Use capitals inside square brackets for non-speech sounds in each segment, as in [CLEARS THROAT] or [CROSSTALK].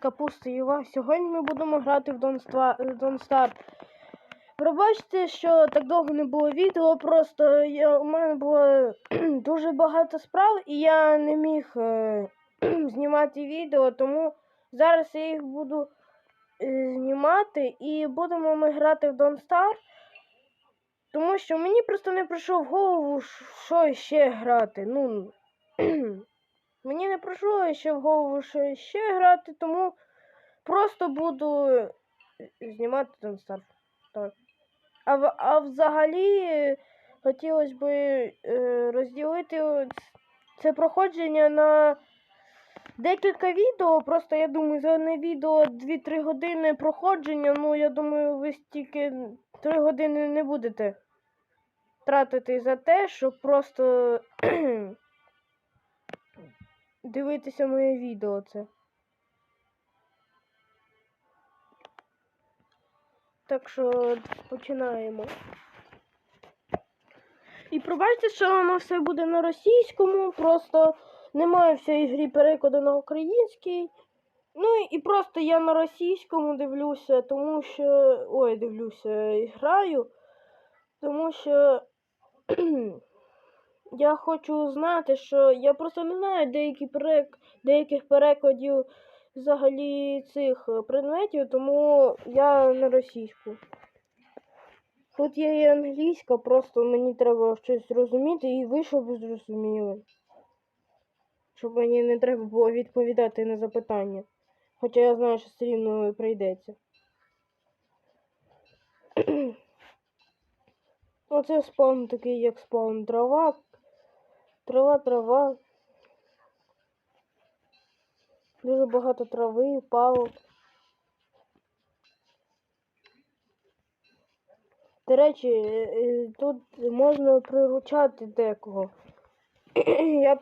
Капуста Єва. Сьогодні ми будемо грати в Don't Star. Пробачте, що так довго не було відео, просто я, у мене було дуже багато справ і я не міг е, знімати відео, тому зараз я їх буду е, знімати і будемо ми грати в Don't Starve. Тому що мені просто не прийшов в голову, що ще грати. Ну, мені не прийшло ще в голову, ще грати, тому просто буду е, знімати Starve. Так. А, а взагалі е, хотілося б е, розділити це проходження на декілька відео. Просто я думаю, за одне відео 2-3 години проходження. Ну, я думаю, ви стільки 3 години не будете тратити за те, щоб просто дивитися моє відео це. Так що починаємо. І пробачте, що воно все буде на російському, просто немає цій грі перекладу на український. Ну і просто я на російському дивлюся, тому що. Ой, дивлюся, граю. Тому що [CLEARS THROAT] я хочу знати, що я просто не знаю деякі перек... деяких перекладів взагалі цих е, предметів, тому я на російську. Хоч я і англійська, просто мені треба щось зрозуміти і ви щоб зрозуміли. Щоб мені не треба було відповідати на запитання. Хоча я знаю, що все рівно прийдеться. [CLEARS THROAT] Оце спаун такий, як спаун. Трава. Трава, трава. Дуже багато трави, палок. До речі, е, е, тут можна приручати декого. [CLEARS THROAT] Я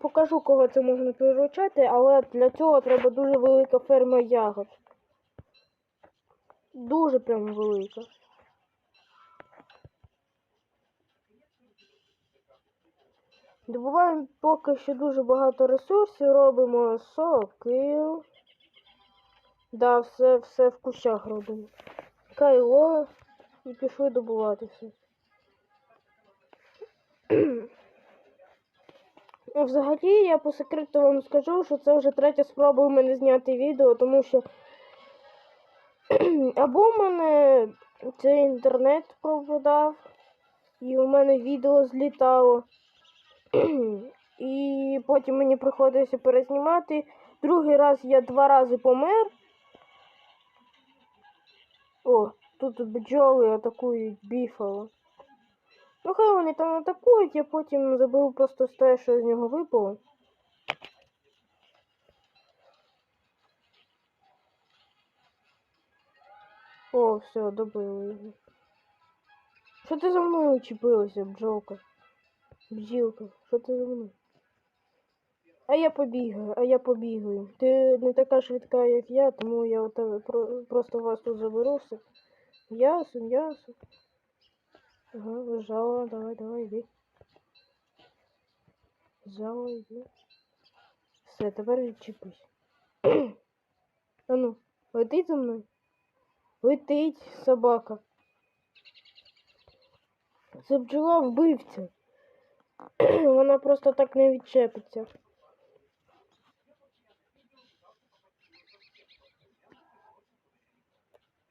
покажу, кого це можна приручати, але для цього треба дуже велика ферма ягод. Дуже прям велика. Добуваємо поки що дуже багато ресурсів, робимо сокил. Да, все, все в кущах робимо. Кайло і пішли добувати все. [CLEARS THROAT] Ну, Взагалі, я по секрету вам скажу, що це вже третя спроба у мене зняти відео, тому що [CLEARS THROAT] або в мене цей інтернет пропадав, і у мене відео злітало. [CLEARS THROAT] І потім мені приходилося перезнімати. Другий раз я два рази помер. О, тут бджоли атакують біфало. Ну, хай вони там атакують, я потім заберу просто те, що з нього випало. О, все, добили його. Що ти за мною учепилася, бджолка? Бджілка, що ти мною? А я побігаю, а я побігаю. Ти не така швидка, як я, тому я про- просто вас тут заберу все. Ясно, ясно. Ага, лежала, давай, давай, йди. Лежала, йди. Все, тепер відчепись. [CLEARS THROAT] а ну, летить за мною? Летить собака. Це бджола вбивця. [CLEARS THROAT] Вона просто так не відчепиться.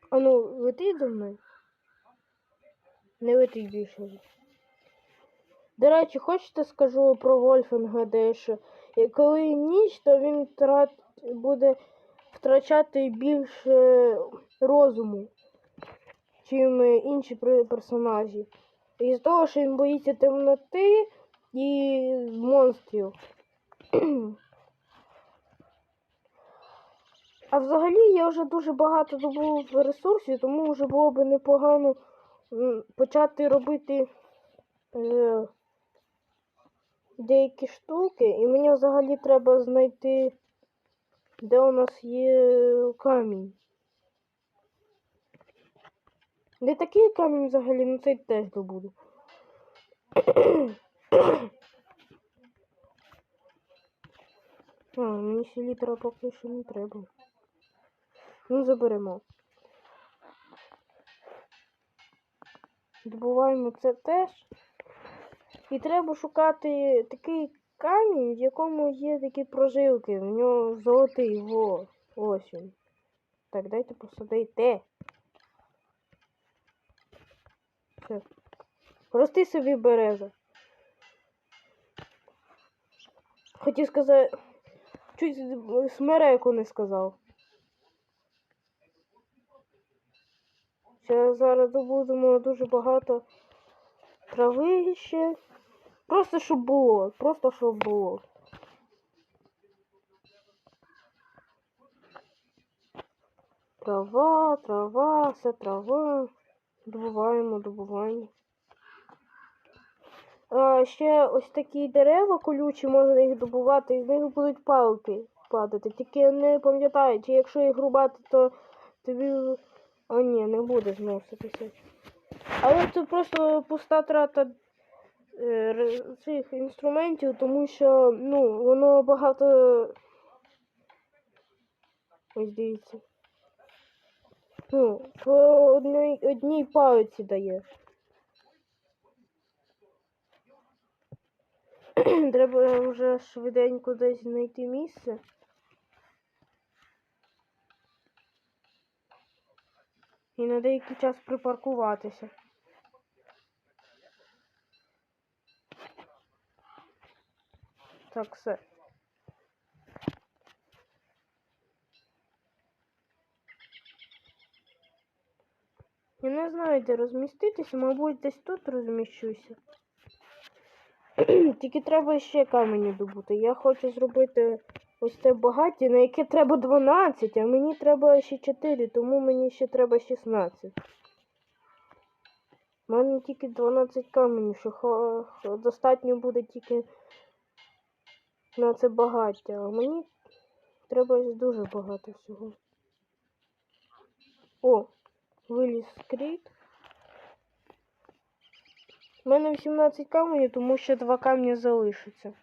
А ну, летить за мною? Не летить більше. До речі, хочете скажу про Вольфенга дещо? І Коли ніч, то він трат... буде втрачати більше розуму, чим інші пер- персонажі. І з того, що він боїться темноти і монстрів. А взагалі я вже дуже багато добув ресурсів, тому вже було б непогано почати робити е, деякі штуки. І мені взагалі треба знайти, де у нас є камінь. Не такий камінь взагалі, ну цей теж добуду. А, мені селітра поки що не треба. Ну, заберемо. Добуваємо це теж. І треба шукати такий камінь, в якому є такі прожилки. В нього золотий во. Ось він. Так, дайте посадити. Все. Рости собі береза. Хотів сказати. Чуть смереку не сказав. Ще зараз добудемо дуже багато трави ще. Просто щоб було. Просто щоб було. Трава, трава, все трава. Добуваємо, добуваємо. Ще ось такі дерева колючі, можна їх добувати, і з них будуть палки падати. Тільки не пам'ятаю, чи якщо їх рубати, то тобі. О, ні, не буде зноситися. Але це просто пуста трата е, цих інструментів, тому що ну, воно багато. Ось дивіться. Ну, по одній, одній палиці дає. [CLEARS THROAT] Треба вже швиденько десь знайти місце. І на деякий час припаркуватися. Так, все. Я не знаю, де розміститися, мабуть, десь тут розміщуся. [CLEARS THROAT] Тільки треба ще камені добути. Я хочу зробити ось це багаття, на яке треба 12, а мені треба ще 4, тому мені ще треба 16. У мене тільки 12 каменів, що достатньо буде тільки на це багаття, а мені треба дуже багато всього. О, виліз скріт. У мене 18 каменів, тому що два камні залишаться.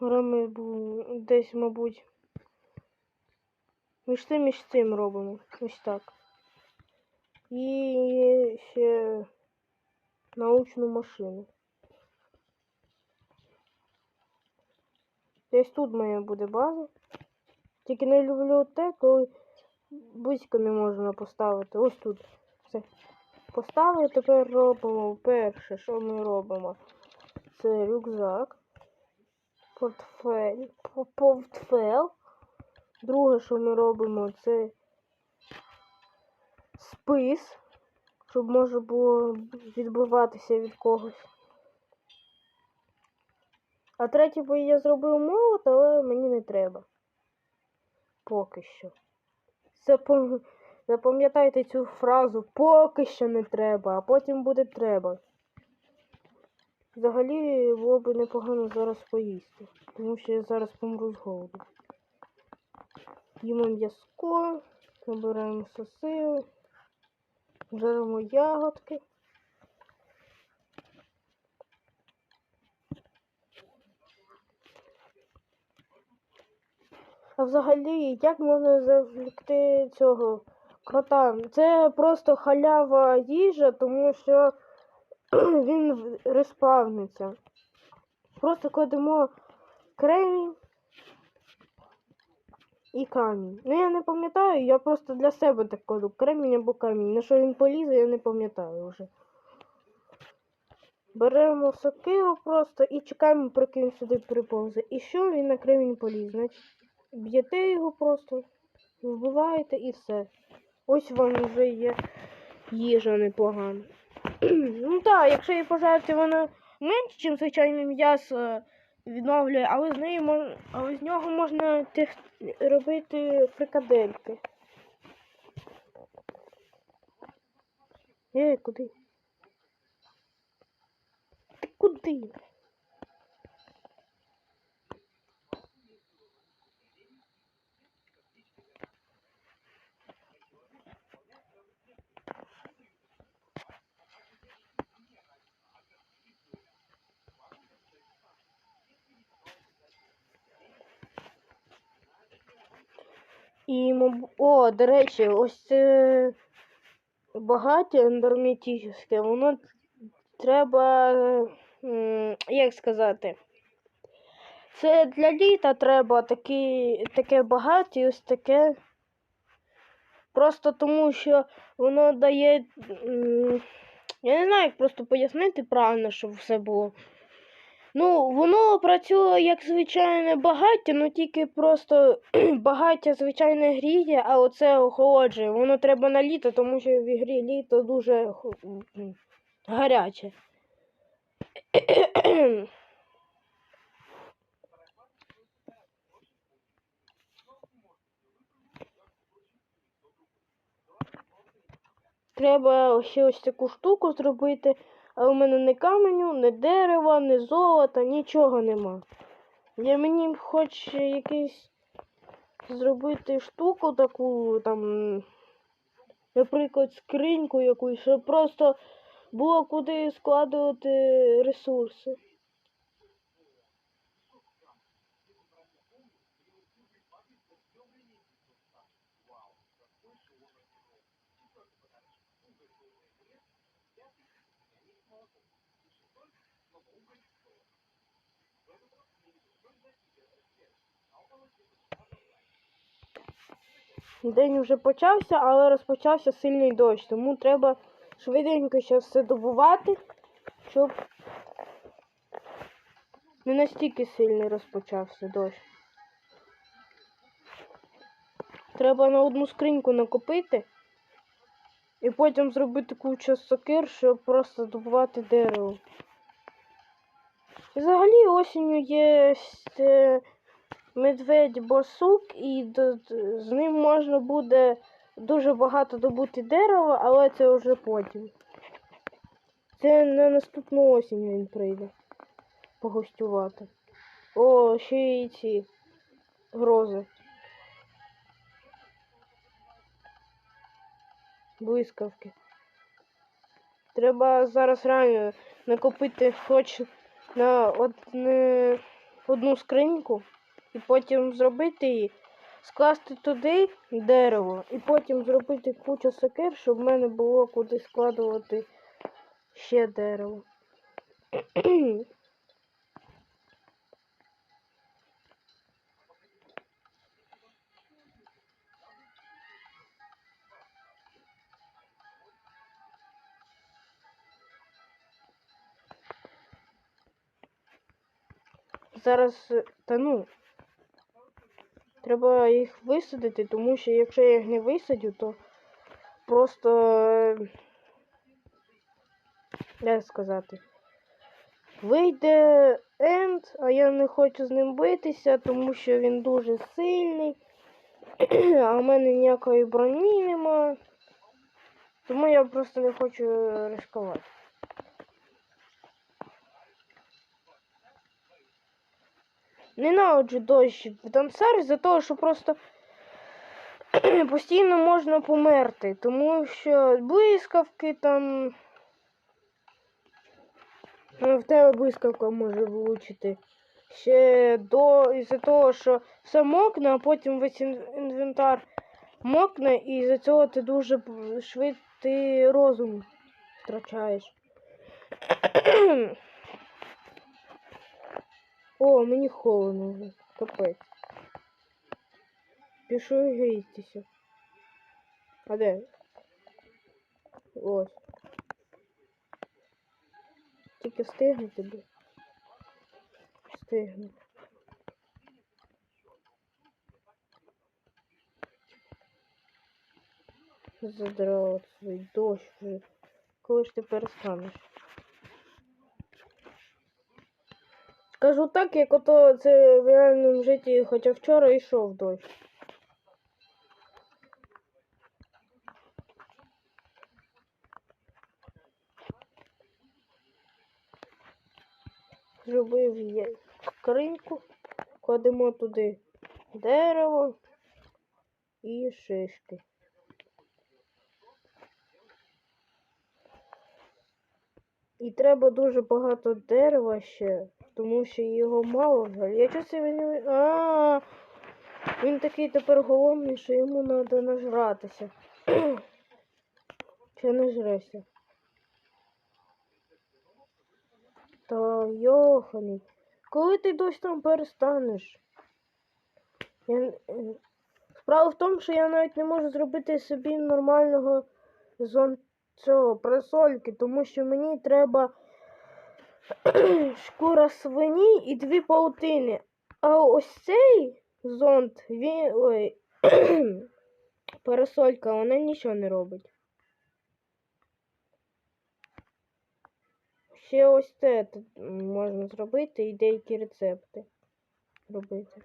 Ми десь, мабуть, між цим і цим робимо. Ось так. І ще научну машину. Десь тут моя буде база. Тільки не люблю те, коли близько не можна поставити. Ось тут. Все. Поставили, тепер робимо перше, що ми робимо. Це рюкзак, портфель, по- портфел. Друге, що ми робимо, це спис, щоб можна було відбиватися від когось. А третє, бо я зробив молот, але мені не треба. Поки що. Запам- Запам'ятайте цю фразу поки що не треба, а потім буде треба. Взагалі було б непогано зараз поїсти, тому що я зараз помру з голоду. Їмо м'язко, набираємо сосили, жаримо ягодки. А взагалі, як можна завлікти цього крота? Це просто халява їжа, тому що [CLEARS THROAT] він респавниться. Просто кладемо кремінь і камінь. Ну я не пам'ятаю, я просто для себе так кладу. Кремінь або камінь. На що він полізе, я не пам'ятаю вже. Беремо сокиру просто і чекаємо, поки він сюди приповзе. І що він на кремінь поліз? Значить, б'єте його просто, вбиваєте і все. Ось вам вже є їжа непогана. [CLEARS THROAT] ну так, якщо її пожарити, вона менше, ніж звичайне м'ясо відновлює, але з неї мож... але з нього можна тех... робити фрикадельки. Е, куди? Ти куди? І, о, до речі, ось це багаття ендерметичне, воно треба, як сказати, це для літа треба такі, таке багаття ось таке. Просто тому, що воно дає. Я не знаю, як просто пояснити правильно, щоб все було. Ну, воно працює як звичайне багаття, ну тільки просто [CLEARS THROAT] багаття звичайне гріє, а оце охолоджує. Воно треба на літо, тому що в ігрі літо дуже гаряче. Треба ще ось таку штуку зробити, а у мене ні каменю, ні дерева, ні золота, нічого нема. Я мені хоч якийсь зробити штуку таку, там, наприклад, скриньку якусь, щоб просто було куди складувати ресурси. День вже почався, але розпочався сильний дощ, тому треба швиденько ще все добувати, щоб не настільки сильний розпочався дощ. Треба на одну скриньку накопити і потім зробити кучу сокир, щоб просто добувати дерево. І взагалі осінню є е, медведь борсук, і з ним можна буде дуже багато добути дерева, але це вже потім. Це на наступну осінь він прийде погостювати. О, ще й ці грози. Блискавки. Треба зараз реально накопити хоч на одне, одну скриньку і потім зробити її, скласти туди дерево, і потім зробити кучу сокир, щоб в мене було куди складувати ще дерево. Зараз, е, та ну, треба їх висадити, тому що якщо я їх не висадю, то просто, е, як сказати, вийде енд, а я не хочу з ним битися, тому що він дуже сильний, [CLEARS THROAT] а в мене ніякої броні нема. Тому я просто не хочу ризикувати. Ненавиджу дощ в Донсарі за того, що просто [CLEARS THROAT] постійно можна померти, тому що блискавки там. Ну, в тебе блискавка може влучити. Ще до із-за того, що все мокне, а потім весь інвентар мокне, і із-за цього ти дуже швидкий розум втрачаєш. [CLEARS THROAT] [CLEARS THROAT] О, мені холодно вже. Капець. Пішу грітися. А де? Ось. Тільки встигну тобі. Встигну. Задрала свій дощ вже. Коли ж ти перестанеш? Скажу так, як ото це в реальному житті, хоча вчора йшов дощ. Зробив я скриньку, кладемо туди дерево і шишки. І треба дуже багато дерева ще, тому що його мало взагалі. Я чого це мені. А, Він такий тепер голодний, що йому треба нажратися. Чи не жрешся? Та йоханий. Коли ти дощ там перестанеш? Я... е, Справа в тому, що я навіть не можу зробити собі нормального зон цього пресольки, тому що мені треба [CLEARS THROAT] шкура свині і дві паутини. А ось цей зонт, він. Ой. [CLEARS THROAT] Парасолька, вона нічого не робить. Ще ось це можна зробити і деякі рецепти робити.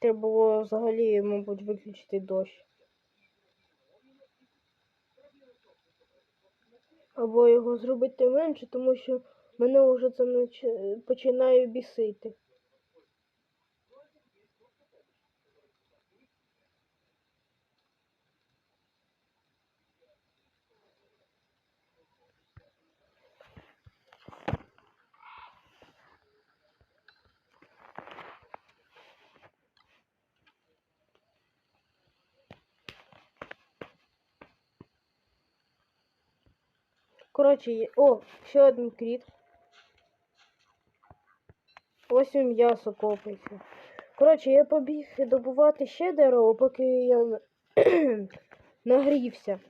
Треба було взагалі, мабуть, виключити дощ. Або його зробити менше, тому що мене вже це починає бісити. Коротше, є... О, ще один кріт. Ось і м'ясо копається. Коротше, я побіг добувати ще дерево, поки я на- [CLEARS THROAT] нагрівся.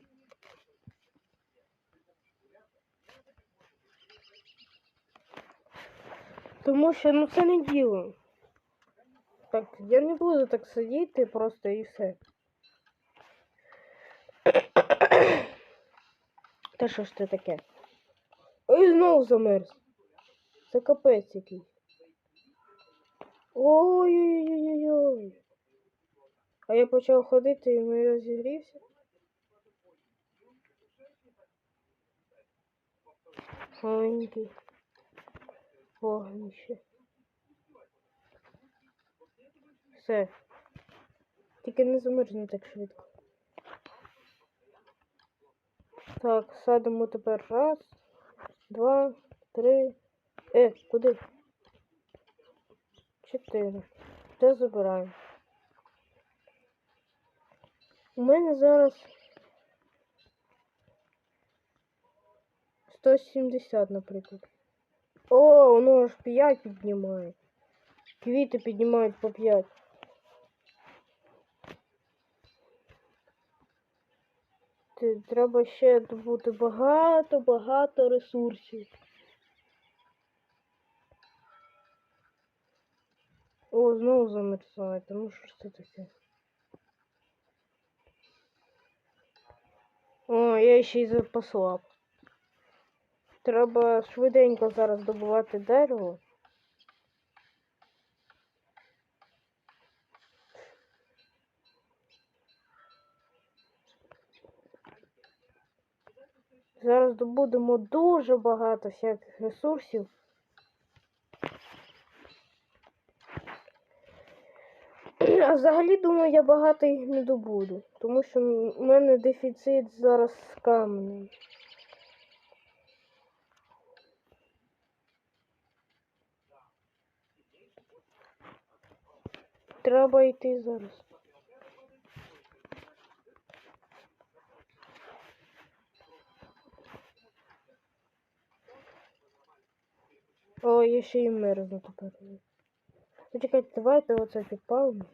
Тому що ну це не діло. Так, я не буду так сидіти просто і все. Та що ж це таке? Ой, знову замерз. Це капець який. Ой-ой-ой-ой-ой. А я почав ходити і не розігрівся. Маленький. Вогнище. Все. Тільки не замерзне так швидко. Так, садимо тепер раз, два, три. Е, куди? Чотири. Де забираємо? У мене зараз 170, наприклад. О, воно аж 5 піднімає. Квіти піднімають по 5. Ти- Треба ще добути багато-багато ресурсів. О, знову замерзає, тому що це таке. О, я ще й запаслав. Треба швиденько зараз добувати дерево. Зараз добудемо дуже багато всяких ресурсів. [CLEARS THROAT] А взагалі, думаю, я багато їх не добуду, тому що в мене дефіцит зараз каменем. Треба йти зараз. О, я ще й мерзну тепер. Почекайте, давайте оце підпалимо.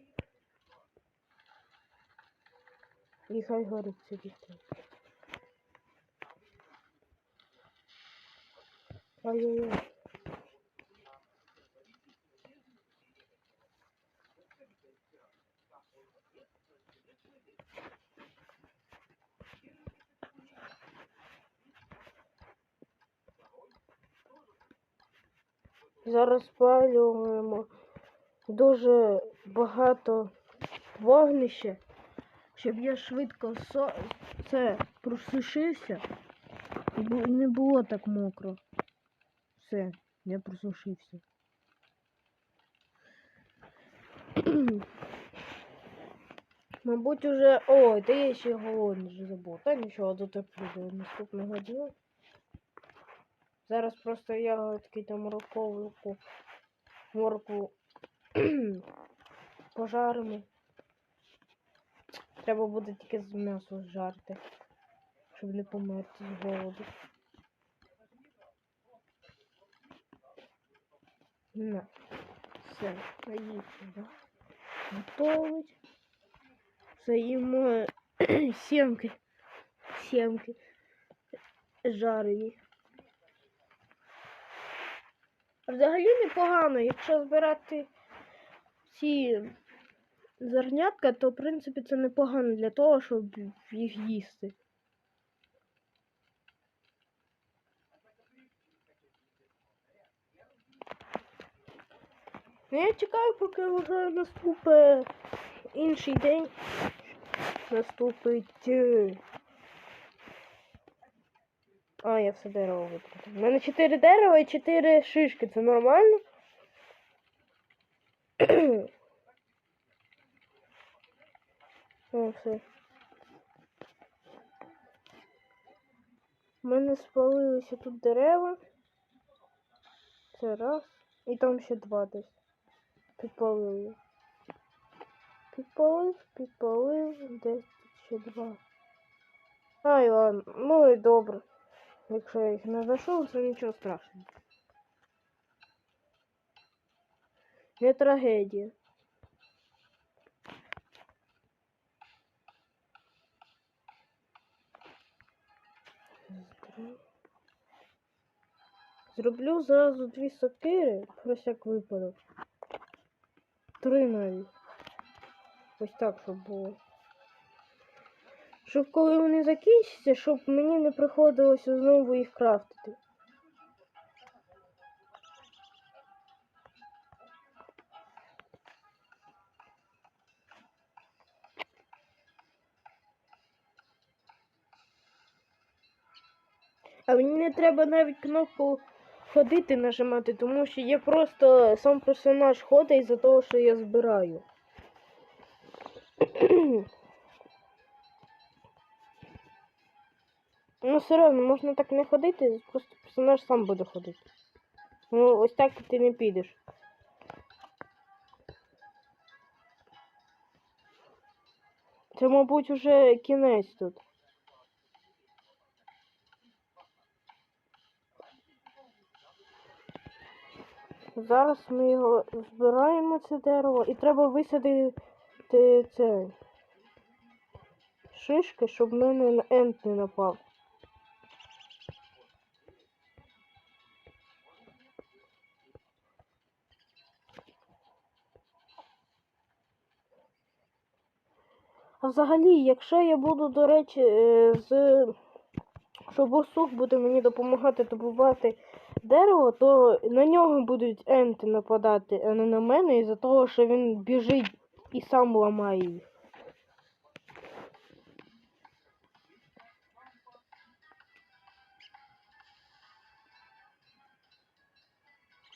І хай горить собі. Ай-яй-яй. Зараз спалюємо дуже багато вогнища, щоб я швидко це просушився бу- не було так мокро. Все, я просушився. [CLEARS THROAT] Мабуть, уже. Ой, та я ще голодний вже забув. Та нічого, дотеплю до наступного дня. Зараз просто ягодки там морковку, морку [CLEARS THROAT] пожаримо. Треба буде тільки з м'ясо жарти, щоб не померти з голоду. На. Все, наївся, да? Готовить. Це їмо [CLEARS THROAT] сімки. Сімки. Жарені. Взагалі непогано, якщо збирати ці зернятка, то в принципі це непогано для того, щоб їх їсти. Ну, я чекаю, поки вже наступить інший день. Наступить. А, я все дерево витратив. У мене 4 дерева і 4 шишки. Це нормально? О, все. У мене спалилися тут дерева. Це раз. І там ще два десь. Підпалили. Підпалив, підпалив, десь тут ще два. Ай, ладно, ну і добре. Якщо я їх не знайшов, це нічого страшного. Не трагедія. Зроблю зразу дві сокири, про всяк випадок. Три навіть. Ось так, щоб було. Щоб коли вони закінчаться, щоб мені не приходилося знову їх крафтити. А мені не треба навіть кнопку ходити нажимати, тому що я просто сам персонаж ходить із-за того, що я збираю. [CLEARS THROAT] Ну, все одно, можна так не ходити, просто персонаж сам буде ходити. Ну, ось так ти не підеш. Це, мабуть, уже кінець тут. Зараз ми його збираємо це дерево і треба висадити це шишки, щоб мене на енд не напав. Взагалі, якщо я буду, до речі, е, з що бурсук буде мені допомагати добувати дерево, то на нього будуть енти нападати, а не на мене, із-за того, що він біжить і сам ламає їх.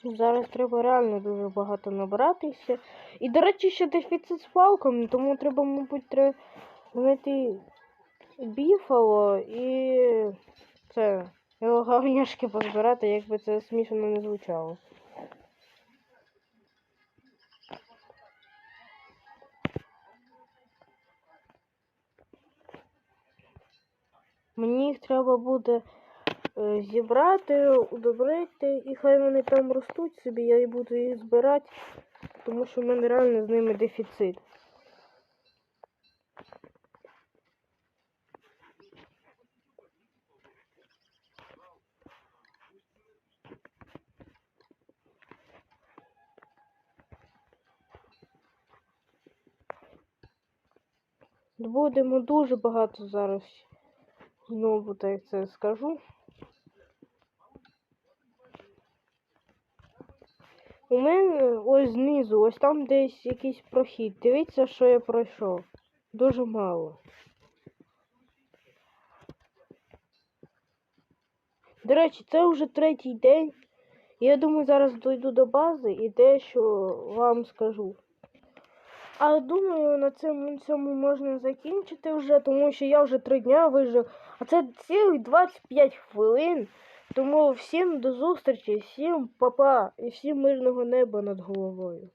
Зараз треба реально дуже багато набратися. І, до речі, ще дефіцит з палками, тому треба, мабуть, треба знайти біфало і це його говняшки позбирати, як би це смішно не звучало. Мені їх треба буде зібрати, удобрити, і хай вони там ростуть собі, я і буду їх збирати, тому що в мене реально з ними дефіцит. Будемо дуже багато зараз. Знову так це скажу. У мене ось знизу, ось там десь якийсь прохід. Дивіться, що я пройшов. Дуже мало. До речі, це вже третій день. Я думаю, зараз дойду до бази і дещо вам скажу. А думаю, на цьому, цьому можна закінчити вже, тому що я вже три дня вижив, а це цілих 25 хвилин. Тому всім до зустрічі, всім па-па і всім мирного неба над головою.